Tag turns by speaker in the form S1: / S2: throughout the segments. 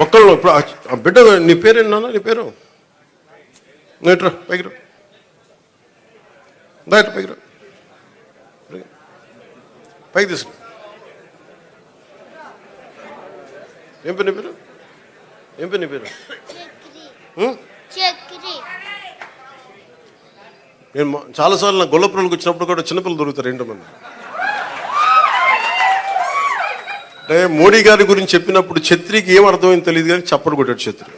S1: ఒక్కళ్ళు ఇప్పుడు ఆ- బిడ్డ నీ పేరేనా నీ పేరు? నేట్రా పైకి రా. బయట పైకి రా? పైకి తీసుకు. ఏం పేరు నీ పేరు? ఏం పేరు నీ పేరు? నేను చాలాసార్లు నా గొల్లపురంకి వచ్చినప్పుడు కూడా చిన్నపిల్లలు దొరుకుతారు ఏంటో మంది అంటే మోడీ గారి గురించి చెప్పినప్పుడు ఛత్రికి ఏం అర్థమైంది తెలియదు కానీ చప్పడు కొట్టాడు ఛత్రి.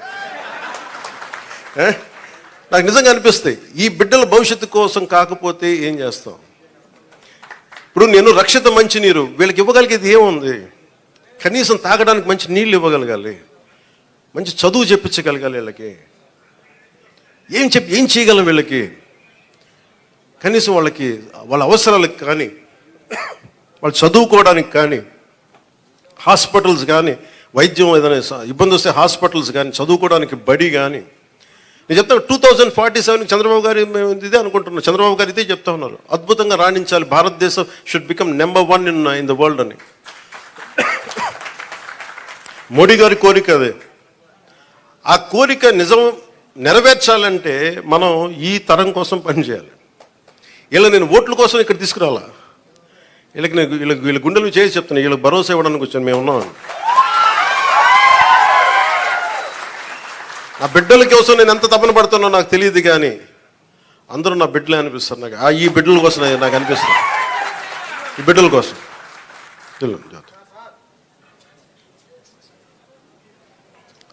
S1: నాకు నిజంగా అనిపిస్తాయి. ఈ బిడ్డల భవిష్యత్తు కోసం కాకపోతే ఏం చేస్తాం? ఇప్పుడు నేను రక్షిత మంచినీరు వీళ్ళకి ఇవ్వగలిగేది ఏముంది? కనీసం తాగడానికి మంచి నీళ్ళు ఇవ్వగలగాలి. మంచి చదువు చెప్పించగలగాలి వీళ్ళకి. ఏం చెప్పి ఏం చేయగలం వీళ్ళకి? కనీసం వాళ్ళకి వాళ్ళ అవసరాలకు కానీ వాళ్ళు చదువుకోవడానికి కానీ హాస్పిటల్స్ కానీ వైద్యం ఏదైనా ఇబ్బంది వస్తే హాస్పిటల్స్ కానీ చదువుకోవడానికి బడి కానీ. నేను చెప్తాను two thousand forty seven Chandrababu గారు మేము ఇదే అనుకుంటున్నాం. చంద్రబాబు గారు ఇదే చెప్తా ఉన్నారు. అద్భుతంగా రాణించాలి. భారతదేశం should become number one in in the world అని. మోడీ గారి కోరిక అదే. ఆ కోరిక నిజం నెరవేర్చాలంటే మనం ఈ తరం కోసం పనిచేయాలి. ఇలా నేను ఓట్ల కోసం ఇక్కడ తీసుకురాలా? వీళ్ళకి నేను వీళ్ళకి వీళ్ళ గుండెలు చేసి చెప్తున్నా. వీళ్ళకి భరోసా ఇవ్వడానికి వచ్చాను మేమున్నాం నా బిడ్డల కోసం నేను ఎంత తపన పడుతున్నా నాకు తెలియదు కానీ అందరూ నా బిడ్డలే అనిపిస్తారు నాకు. ఆ ఈ బిడ్డల కోసం నాకు- నాకు అనిపిస్తుంది. ఈ బిడ్డల కోసం.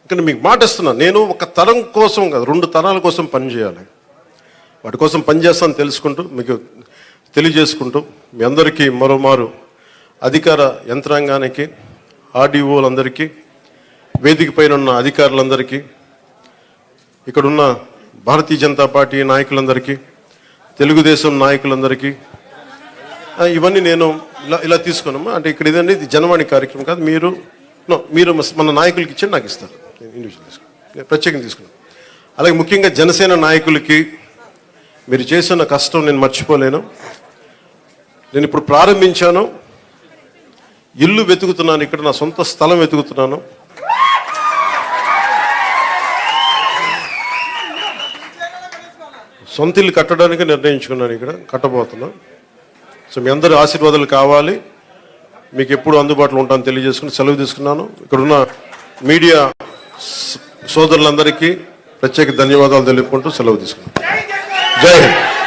S1: ఇక్కడ మీకు మాట ఇస్తున్నా. నేను ఒక తరం కోసం కాదు రెండు తరాల కోసం పనిచేయాలి వాటి కోసం పనిచేస్తాను తెలుసుకుంటూ మీకు తెలియజేసుకుంటూ మీ అందరికీ మరోమారు అధికార యంత్రాంగానికి ఆర్డీఓలందరికీ వేదిక పైన ఉన్న అధికారులందరికీ ఇక్కడున్న భారతీయ జనతా పార్టీ నాయకులందరికీ తెలుగుదేశం నాయకులందరికీ ఇవన్నీ నేను ఇలా ఇలా తీసుకున్నామా? అంటే ఇక్కడ ఇదండి ఇది జనవాణి కార్యక్రమం కాదు మీరు మీరు మన నాయకులకి ఇచ్చి నాకు ఇస్తారు. నేను ఇండివిజువల్ తీసుకున్నాను. ప్రత్యేకంగా తీసుకున్నాను. అలాగే ముఖ్యంగా జనసేన నాయకులకి మీరు చేసిన కష్టం నేను మర్చిపోలేను. నేను ఇప్పుడు ప్రారంభించాను. ఇల్లు వెతుకుతున్నాను ఇక్కడ నా సొంత స్థలం వెతుకుతున్నాను. సొంత ఇల్లు కట్టడానికి నిర్ణయించుకున్నాను ఇక్కడ కట్టబోతున్నాను సో మీ అందరి ఆశీర్వాదాలు కావాలి. మీకు ఎప్పుడు అందుబాటులో ఉంటాను తెలియజేసుకుని సెలవు తీసుకున్నాను. ఇక్కడున్న మీడియా సోదరులందరికీ ప్రత్యేక ధన్యవాదాలు తెలుపుకుంటూ సెలవు తీసుకున్నాను. జై హింద్.